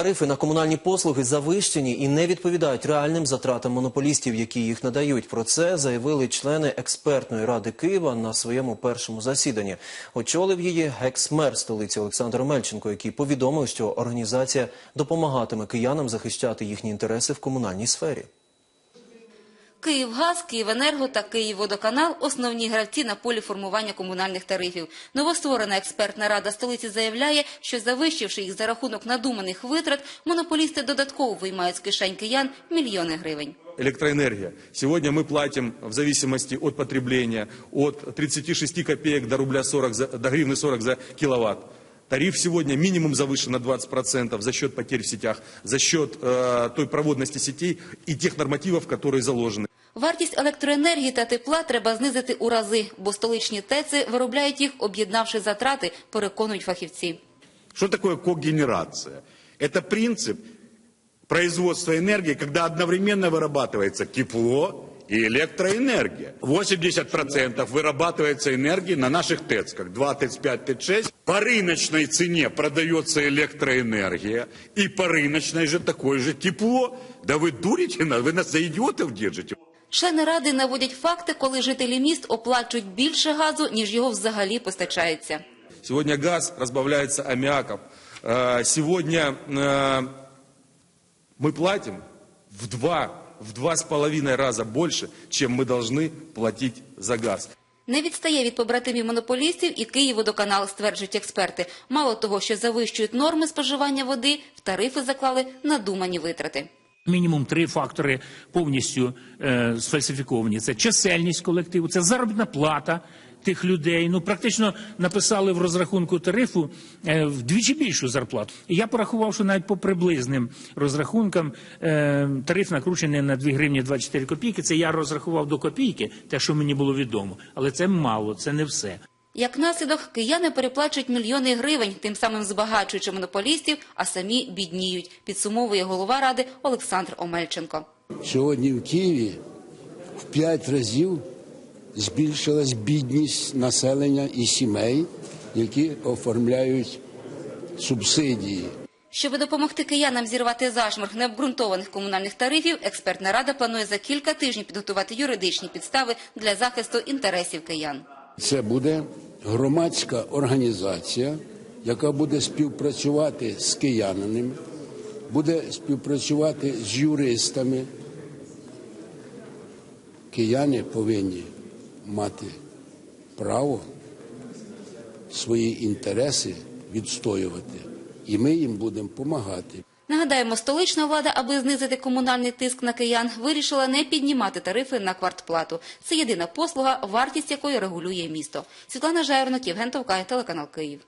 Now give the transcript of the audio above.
Тарифи на комунальні послуги завищені і не відповідають реальним затратам монополістів, які їх надають. Про це заявили члени експертної ради Києва на своєму першому засіданні. Очолив її екс-мер столиці Олександр Мельченко, який повідомив, що організація допомагатиме киянам захищати їхні інтереси в комунальній сфері. Київгаз, Київенерго та Київводоканал – основні гравці на полі формування комунальних тарифів. Новостворена експертна рада столиці заявляє, що завищивши їх за рахунок надуманих витрат, монополісти додатково виймають з кишень киян мільйони гривень. электроэнергия. Сегодня мы платим в зависимости от потребления от 36 копеек до рубля 40 за, до гривны 40 за киловатт. Тариф сегодня минимум завышен на 20% за счет потерь в сетях, за счет э, той проводности сетей и тех нормативов, которые заложены. Вартість електроенергії та тепла треба знизити у рази, бо столичні ТЕЦи виробляють їх, об'єднавши затрати, переконують фахівці. Что такое когенерация? Это принцип производства энергии, когда одновременно вырабатывается тепло и электроэнергия. 80% вырабатывается энергии на наших ТЭЦках. 2 ТЭЦ-5, ТЭЦ-6. По рыночной цене продается электроэнергия. И по рыночной же такое же тепло. Да вы дурите нас, вы нас за идиотов держите. Члени ради наводять факти, коли жителі міст оплачують більше газу, ніж його взагалі постачається. Сегодня газ разбавляется аммиаком. Э, Сегодня э, мы платим в два, в два с половиной раза больше, чем мы должны платить за газ. Не відстає від побратимів монополістів і Київводоканал, стверджують експерти. Мало того, що завищують норми споживання води, в тарифи заклали надумані витрати. Мінімум три фактори повністю е, сфальсифіковані. Це чисельність колективу, це заробітна плата тих людей. Ну практично написали в розрахунку тарифу е, вдвічі більшу зарплату. І я порахував, що навіть по приблизним розрахункам е, тариф накручений на 2 гривні 24 копійки. Це я розрахував до копійки, те, що мені було відомо. Але це мало, це не все. Як наслідок, кияни переплачують мільйони гривень, тим самим збагачуючи монополістів, а самі бідніють, підсумовує голова ради Олександр Омельченко. Сьогодні в Києві в п'ять разів збільшилась бідність населення і сімей, які оформляють субсидії. Щоби допомогти киянам зірвати зашморг необґрунтованих комунальних тарифів, експертна рада планує за кілька тижнів підготувати юридичні підстави для захисту інтересів киян. Це буде громадська організація, яка буде співпрацювати з киянинами, буде співпрацювати з юристами. Кияни повинні мати право свої інтереси відстоювати, і ми їм будемо допомагати. Нагадаємо, столична влада, аби знизити комунальний тиск на киян, вирішила не піднімати тарифи на квартплату. Це єдина послуга, вартість якої регулює місто. Світлана Жайорнок, Євген Товкай, телеканал Київ.